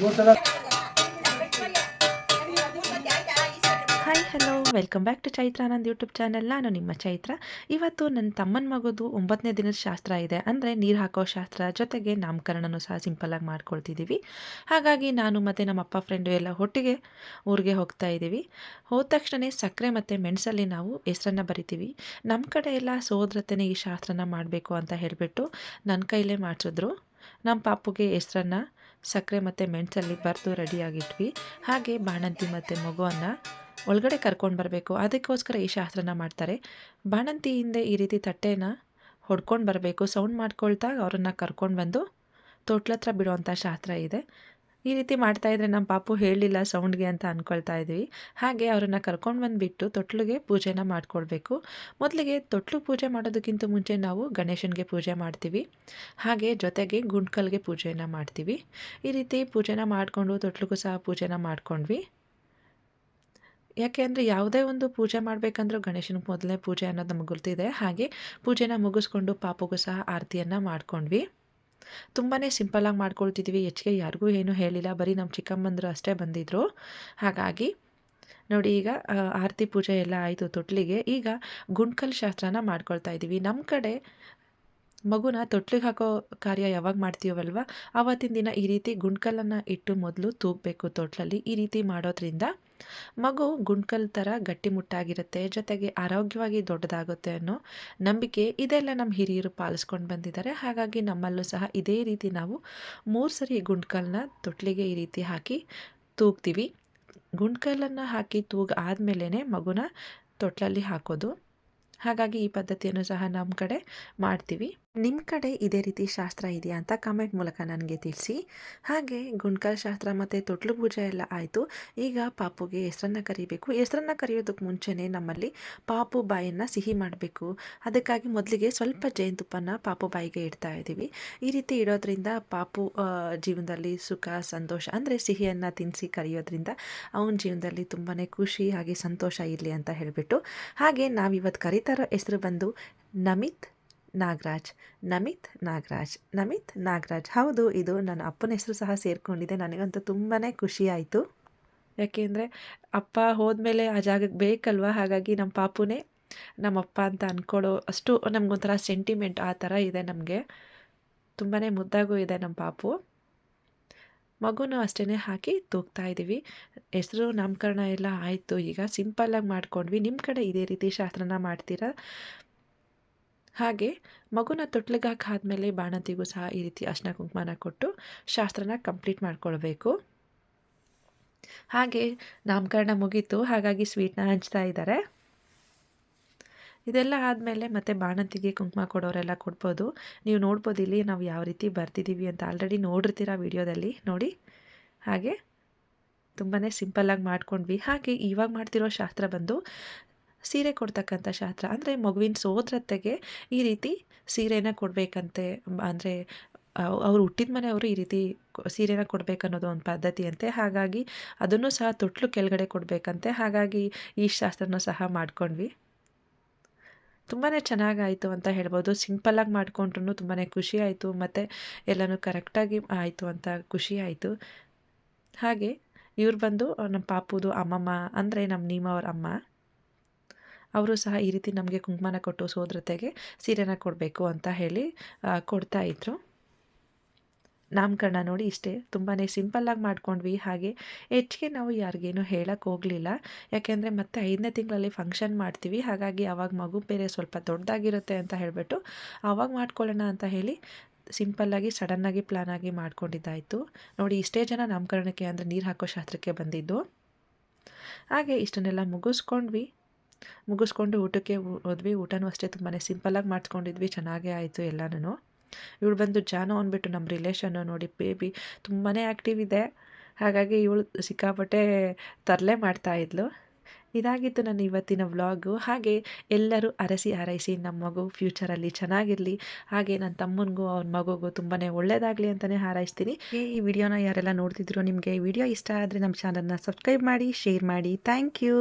もう hi hello welcome back to Chaitra YouTube channel ನಾನು ನಿಮ್ಮ ಚೈತ್ರ ಇವತ್ತು ನನ್ನ ತಮ್ಮನ ಮಗದು ಒಂಬತ್ತನೇ ದಿನದ ಶಾಸ್ತ್ರ ಇದೆ. ಅಂದರೆ ನೀರು ಹಾಕೋ ಶಾಸ್ತ್ರ ಜೊತೆಗೆ ನಾಮಕರಣನೂ ಸಹ ಸಿಂಪಲ್ಲಾಗಿ ಮಾಡ್ಕೊಳ್ತಿದ್ದೀವಿ ಹಾಗಾಗಿ ನಾನು ಮತ್ತು ನಮ್ಮ ಅಪ್ಪ ಫ್ರೆಂಡು ಎಲ್ಲ ಒಟ್ಟಿಗೆ ಊರಿಗೆ ಹೋಗ್ತಾ ಇದ್ದೀವಿ ಹೋದ ತಕ್ಷಣ ಸಕ್ಕರೆ ಮತ್ತು ಮೆಣಸಲ್ಲಿ ನಾವು ಹೆಸರನ್ನು ಬರಿತೀವಿ. ನಮ್ಮ ಕಡೆ ಎಲ್ಲ ಸೋದ್ರತೆನೇ ಈ ಶಾಸ್ತ್ರನ ಮಾಡಬೇಕು ಅಂತ ಹೇಳಿಬಿಟ್ಟು ನನ್ನ ಕೈಲೇ ಮಾಡಿಸಿದ್ರು. ನಮ್ಮ ಪಾಪುಗೆ ಹೆಸರನ್ನು, ಸಕ್ಕರೆ ಮತ್ತು ಮೆಣಸಲ್ಲಿ ಬರೆದು ರೆಡಿಯಾಗಿಟ್ವಿ ಹಾಗೆ ಬಾಣಂತಿ ಮತ್ತು ಮಗುವನ್ನು ಒಳಗಡೆ ಕರ್ಕೊಂಡು ಬರಬೇಕು. ಅದಕ್ಕೋಸ್ಕರ ಈ ಶಾಸ್ತ್ರನ ಮಾಡ್ತಾರೆ. ಬಾಣಂತಿ ಹಿಂದೆ ಈ ರೀತಿ ತಟ್ಟೆನ ಹೊಡ್ಕೊಂಡು ಬರಬೇಕು. ಸೌಂಡ್ ಮಾಡ್ಕೊಳ್ತಾ ಅವ್ರನ್ನ ಕರ್ಕೊಂಡು ಬಂದು ತೊಟ್ಲ ಹತ್ರ ಬಿಡುವಂಥ ಶಾಸ್ತ್ರ ಇದೆ. ಈ ರೀತಿ ಮಾಡ್ತಾ ಇದ್ರೆ ನಮ್ಮ ಪಾಪು ಹೇಳಲಿಲ್ಲ ಸೌಂಡ್ಗೆ ಅಂತ ಅಂದ್ಕೊಳ್ತಾ ಇದ್ವಿ. ಹಾಗೆ ಅವ್ರನ್ನ ಕರ್ಕೊಂಡು ಬಂದುಬಿಟ್ಟು ತೊಟ್ಲಿಗೆ ಪೂಜೆನ ಮಾಡಿಕೊಡ್ಬೇಕು ಮೊದಲಿಗೆ ತೊಟ್ಲು ಪೂಜೆ ಮಾಡೋದಕ್ಕಿಂತ ಮುಂಚೆ ನಾವು ಗಣೇಶನಿಗೆ ಪೂಜೆ ಮಾಡ್ತೀವಿ. ಹಾಗೆ ಜೊತೆಗೆ ಗುಂಡ್ಕಲ್ಗೆ ಪೂಜೆನ ಮಾಡ್ತೀವಿ. ಈ ರೀತಿ ಪೂಜೆನ ಮಾಡಿಕೊಂಡು ತೊಟ್ಲಿಗೂ ಸಹ ಪೂಜೆನ ಮಾಡ್ಕೊಂಡ್ವಿ. ಯಾಕೆ ಅಂದರೆ ಯಾವುದೇ ಒಂದು ಪೂಜೆ ಮಾಡಬೇಕಂದ್ರೂ ಗಣೇಶನಿಗೆ ಮೊದಲನೇ ಪೂಜೆ ಅನ್ನೋದು ನಮಗೆ ಗೊತ್ತಿದೆ. ಹಾಗೆ ಪೂಜೆನ ಮುಗಿಸ್ಕೊಂಡು ಪಾಪಗೂ ಸಹ ಆರತಿಯನ್ನು ಮಾಡ್ಕೊಂಡ್ವಿ. ತುಂಬಾ ಸಿಂಪಲಾಗಿ ಮಾಡ್ಕೊಳ್ತಿದ್ವಿ. ಹೆಚ್ಚಿಗೆ ಯಾರಿಗೂ ಏನೂ ಹೇಳಿಲ್ಲ. ಬರೀ ನಮ್ಮ ಚಿಕ್ಕಮ್ಮಂದರು ಅಷ್ಟೇ ಬಂದಿದ್ದರು ಹಾಗಾಗಿ ನೋಡಿ ಈಗ ಆರತಿ ಪೂಜೆ ಎಲ್ಲ ಆಯಿತು ತೊಟ್ಲಿಗೆ. ಈಗ ಗುಂಡ್ಕಲ್ ಶಾಸ್ತ್ರನ ಮಾಡ್ಕೊಳ್ತಾ ಇದ್ದೀವಿ. ನಮ್ಮ ಕಡೆ ಮಗುನ ತೊಟ್ಲಿಗೆ ಹಾಕೋ ಕಾರ್ಯ ಯಾವಾಗ ಮಾಡ್ತೀವಲ್ವ? ಆವತ್ತಿನ ದಿನ ಈ ರೀತಿ ಗುಂಡ್ಕಲ್ಲನ್ನು ಇಟ್ಟು ಮೊದಲು ತೂಗಬೇಕು ತೊಟ್ಲಲ್ಲಿ. ಈ ರೀತಿ ಮಾಡೋದ್ರಿಂದ ಮಗು ಗುಂಡ್ಕಲ್ ಥರ ಗಟ್ಟಿಮುಟ್ಟಾಗಿರುತ್ತೆ ಜೊತೆಗೆ ಆರೋಗ್ಯವಾಗಿ ದೊಡ್ಡದಾಗುತ್ತೆ ಅನ್ನೋ ನಂಬಿಕೆ ಇದೆಲ್ಲ ನಮ್ಮ ಹಿರಿಯರು ಪಾಲಿಸ್ಕೊಂಡು ಬಂದಿದ್ದಾರೆ. ಹಾಗಾಗಿ ನಮ್ಮಲ್ಲೂ ಸಹ ಇದೇ ರೀತಿ ನಾವು ಮೂರು ಸರಿ ಗುಂಡ್ಕಲ್ನ ತೊಟ್ಲಿಗೆ ಈ ರೀತಿ ಹಾಕಿ ತೂಗ್ತೀವಿ. ಗುಂಡ್ಕಲ್ಲನ್ನು ಹಾಕಿ ತೂಗ ಆದಮೇಲೆ ಮಗುನ ತೊಟ್ಲಲ್ಲಿ ಹಾಕೋದು. ಹಾಗಾಗಿ ಈ ಪದ್ಧತಿಯನ್ನು ಸಹ ನಮ್ಮ ಕಡೆ ಮಾಡ್ತೀವಿ. ನಿಮ್ಮ ಕಡೆ ಇದೇ ರೀತಿ ಶಾಸ್ತ್ರ ಇದೆಯಾ ಅಂತ ಕಮೆಂಟ್ ಮೂಲಕ ನನಗೆ ತಿಳಿಸಿ. ಹಾಗೆ ಗುಂಡ್ಕಲ್ ಶಾಸ್ತ್ರ ಮತ್ತು ತೊಟ್ಲು ಪೂಜೆ ಎಲ್ಲ ಆಯಿತು. ಈಗ ಪಾಪುಗೆ ಹೆಸರನ್ನು ಕರಿಬೇಕು. ಹೆಸರನ್ನು ಕರೆಯೋದಕ್ಕೆ ಮುಂಚೆನೇ ನಮ್ಮಲ್ಲಿ ಪಾಪು ಬಾಯಿಯನ್ನು ಸಿಹಿ ಮಾಡಬೇಕು. ಅದಕ್ಕಾಗಿ ಮೊದಲಿಗೆ ಸ್ವಲ್ಪ ಜೇನುತುಪ್ಪನ ಪಾಪು ಬಾಯಿಗೆ ಇಡ್ತಾ ಇದ್ದೀವಿ. ಈ ರೀತಿ ಇಡೋದ್ರಿಂದ ಪಾಪು ಜೀವನದಲ್ಲಿ ಸುಖ, ಸಂತೋಷ ಅಂದರೆ ಸಿಹಿಯನ್ನು ತಿನ್ನಿಸಿ ಕರೆಯೋದ್ರಿಂದ ಅವನ ಜೀವನದಲ್ಲಿ ತುಂಬಾ ಖುಷಿ ಹಾಗೆ ಸಂತೋಷ ಇರಲಿ ಅಂತ ಹೇಳಿಬಿಟ್ಟು. ಹಾಗೆ ನಾವಿವತ್ತು ಕರೀತಾರೋ ಹೆಸರು ಬಂದು ನಮಿತ್. ನಾಗರಾಜ್, ನಮಿತ್ ನಾಗರಾಜ್ ನಮಿತ್ ನಾಗರಾಜ್. ಹೌದು, ಇದು ನನ್ನ ಅಪ್ಪನ ಹೆಸರು ಸಹ ಸೇರಿಕೊಂಡಿದೆ. ನನಗಂತೂ ತುಂಬಾ ಖುಷಿ ಆಯಿತು. ಯಾಕೆಂದರೆ ಅಪ್ಪ ಹೋದ್ಮೇಲೆ ಆ ಜಾಗಕ್ಕೆ ಬೇಕಲ್ವ? ಹಾಗಾಗಿ ನಮ್ಮ ಪಾಪುನೇ ನಮ್ಮಪ್ಪ ಅಂತ ಅಂದ್ಕೊಳ್ಳೋ ಅಷ್ಟು ನಮಗೊಂಥರ ಸೆಂಟಿಮೆಂಟ್ ಆ ಥರ ಇದೆ ನಮಗೆ. ತುಂಬಾ ಮುದ್ದಾಗೂ ಇದೆ ನಮ್ಮ ಪಾಪು. ಮಗುನೂ ಅಷ್ಟೇ ಹಾಕಿ ತೂಗ್ತಾ ಇದ್ದೀವಿ ಹೆಸರು, ನಾಮಕರಣ ಎಲ್ಲ ಆಯಿತು. ಈಗ ಸಿಂಪಲ್ಲಾಗಿ ಮಾಡ್ಕೊಂಡ್ವಿ. ನಿಮ್ಮ ಕಡೆ ಇದೇ ರೀತಿ ಶಾಸ್ತ್ರನ ಮಾಡ್ತೀರಾ? ಹಾಗೆ ಮಗುನ ತೊಟ್ಲಿಗೆ ಆದಮೇಲೆ ಬಾಣಂತಿಗೂ ಸಹ ಈ ರೀತಿ ಅರ್ಶನ ಕುಂಕುಮನ ಕೊಟ್ಟು ಶಾಸ್ತ್ರನ ಕಂಪ್ಲೀಟ್ ಮಾಡ್ಕೊಳ್ಬೇಕು. ಹಾಗೆ ನಾಮಕರಣ ಮುಗೀತು. ಹಾಗಾಗಿ ಸ್ವೀಟ್ನ ಹಂಚ್ತಾ ಇದ್ದಾರೆ ಇದೆಲ್ಲ ಆದಮೇಲೆ ಮತ್ತೆ ಬಾಣಂತಿಗೆ ಕುಂಕುಮ ಕೊಡೋರೆಲ್ಲ ಕೊಡ್ಬೋದು. ನೀವು ನೋಡ್ಬೋದು ಇಲ್ಲಿ ನಾವು ಯಾವ ರೀತಿ ಬರ್ತಿದ್ದೀವಿ ಅಂತ ಆಲ್ರೆಡಿ ನೋಡಿರ್ತೀರ ವಿಡಿಯೋದಲ್ಲಿ. ನೋಡಿ. ಹಾಗೆ ತುಂಬಾ ಸಿಂಪಲ್ಲಾಗಿ ಮಾಡ್ಕೊಂಡ್ವಿ. ಹಾಗೆ ಇವಾಗ ಮಾಡ್ತಿರೋ ಶಾಸ್ತ್ರ ಬಂದು ಸೀರೆ ಕೊಡ್ತಕ್ಕಂಥ ಶಾಸ್ತ್ರ. ಅಂದರೆ ಮಗುವಿನ ಸೋದರತ್ತೆಗೆ ಈ ರೀತಿ ಸೀರೆನ ಕೊಡಬೇಕಂತೆ. ಅಂದರೆ ಅವ್ರು ಹುಟ್ಟಿದ ಮನೆಯವರು ಈ ರೀತಿ ಸೀರೆನ ಕೊಡಬೇಕನ್ನೋದು ಒಂದು ಪದ್ಧತಿ ಅಂತೆ ಹಾಗಾಗಿ ಅದನ್ನು ಸಹ ತೊಟ್ಲು ಕೆಳಗಡೆ ಕೊಡಬೇಕಂತೆ. ಹಾಗಾಗಿ ಈ ಶಾಸ್ತ್ರನ ಸಹ ಮಾಡ್ಕೊಂಡ್ವಿ. ತುಂಬಾ ಚೆನ್ನಾಗಾಯಿತು ಅಂತ ಹೇಳ್ಬೋದು. ಸಿಂಪಲ್ಲಾಗಿ ಮಾಡಿಕೊಂಡ್ರು ತುಂಬಾ ಖುಷಿ ಆಯಿತು. ಮತ್ತು ಎಲ್ಲನೂ ಕರೆಕ್ಟಾಗಿ ಆಯಿತು ಅಂತ ಖುಷಿ ಆಯಿತು. ಹಾಗೆ ಇವ್ರು ಬಂದು ನಮ್ಮ ಪಾಪುದು ಅಮ್ಮಮ್ಮ, ಅಂದರೆ ನಮ್ಮ ನೀಮವ್ರ ಅಮ್ಮ ಅವರು ಸಹ ಈ ರೀತಿ ನಮಗೆ ಕುಂಕುಮನ ಕೊಟ್ಟು ಸೋದರತೆಗೆ ಸೀರೆನ ಕೊಡಬೇಕು ಅಂತ ಹೇಳಿ ಕೊಡ್ತಾ ಇದ್ರು. ನಾಮಕರಣ ನೋಡಿ ಇಷ್ಟೇ ತುಂಬಾ ಸಿಂಪಲ್ಲಾಗಿ ಮಾಡ್ಕೊಂಡ್ವಿ. ಹಾಗೆ ಹೆಚ್ಚಿಗೆ ನಾವು ಯಾರಿಗೇನು ಹೇಳಕ್ಕೆ ಹೋಗಲಿಲ್ಲ. ಯಾಕೆಂದರೆ ಮತ್ತೆ ಐದನೇ ತಿಂಗಳಲ್ಲಿ ಫಂಕ್ಷನ್ ಮಾಡ್ತೀವಿ. ಹಾಗಾಗಿ ಆವಾಗ ಮಗು ಬೇರೆ ಸ್ವಲ್ಪ ದೊಡ್ಡದಾಗಿರುತ್ತೆ ಅಂತ ಹೇಳಿಬಿಟ್ಟು ಆವಾಗ ಮಾಡ್ಕೊಳ್ಳೋಣ ಅಂತ ಹೇಳಿ ಸಿಂಪಲ್ಲಾಗಿ ಸಡನ್ನಾಗಿ ಪ್ಲ್ಯಾನ್ ಆಗಿ ಮಾಡ್ಕೊಂಡಿದ್ದಾಯಿತು. ನೋಡಿ ಇಷ್ಟೇ ಜನ ನಾಮಕರಣಕ್ಕೆ ಅಂದರೆ ನೀರು ಹಾಕೋ ಶಾಸ್ತ್ರಕ್ಕೆ ಬಂದಿದ್ದು. ಹಾಗೆ ಇಷ್ಟನ್ನೆಲ್ಲ ಮುಗಿಸ್ಕೊಂಡ್ವಿ. ಮುಗಿಸ್ಕೊಂಡು ಊಟಕ್ಕೆ ಹೋದ್ವಿ. ಊಟನೂ ಅಷ್ಟೇ ತುಂಬಾ ಸಿಂಪಲ್ಲಾಗಿ ಮಾಡಿಸ್ಕೊಂಡಿದ್ವಿ. ಚೆನ್ನಾಗೇ ಆಯಿತು ಎಲ್ಲನೂ ಇವಳು ಬಂದು ಜಾನು ಅಂದ್ಬಿಟ್ಟು ನಮ್ಮ ರಿಲೇಷನ್ನು ನೋಡಿ ಬೇಬಿ ತುಂಬಾ ಆ್ಯಕ್ಟಿವ್ ಇದೆ. ಹಾಗಾಗಿ ಇವಳು ಸಿಕ್ಕಾಪಟ್ಟೆ ತರಲೆ ಮಾಡ್ತಾ ಇದ್ಲು. ಇದಾಗಿತ್ತು ನನ್ನ ಇವತ್ತಿನ ವ್ಲಾಗು ಹಾಗೆ ಎಲ್ಲರೂ ಅರಸಿ ಹಾರೈಸಿ ನಮ್ಮ ಮಗು ಫ್ಯೂಚರಲ್ಲಿ ಚೆನ್ನಾಗಿರಲಿ. ಹಾಗೆ ನನ್ನ ತಮ್ಮನಿಗೂ ಅವ್ರ ಮಗುಗೂ ತುಂಬಾ ಒಳ್ಳೆಯದಾಗಲಿ ಅಂತಲೇ ಹಾರೈಸ್ತೀನಿ. ಈ ವಿಡಿಯೋನ ಯಾರೆಲ್ಲ ನೋಡ್ತಿದ್ರು, ನಿಮಗೆ ಈ ವಿಡಿಯೋ ಇಷ್ಟ ಆದರೆ ನಮ್ಮ ಚಾನಲ್ನ ಸಬ್ಸ್ಕ್ರೈಬ್ ಮಾಡಿ ಶೇರ್ ಮಾಡಿ. Thank you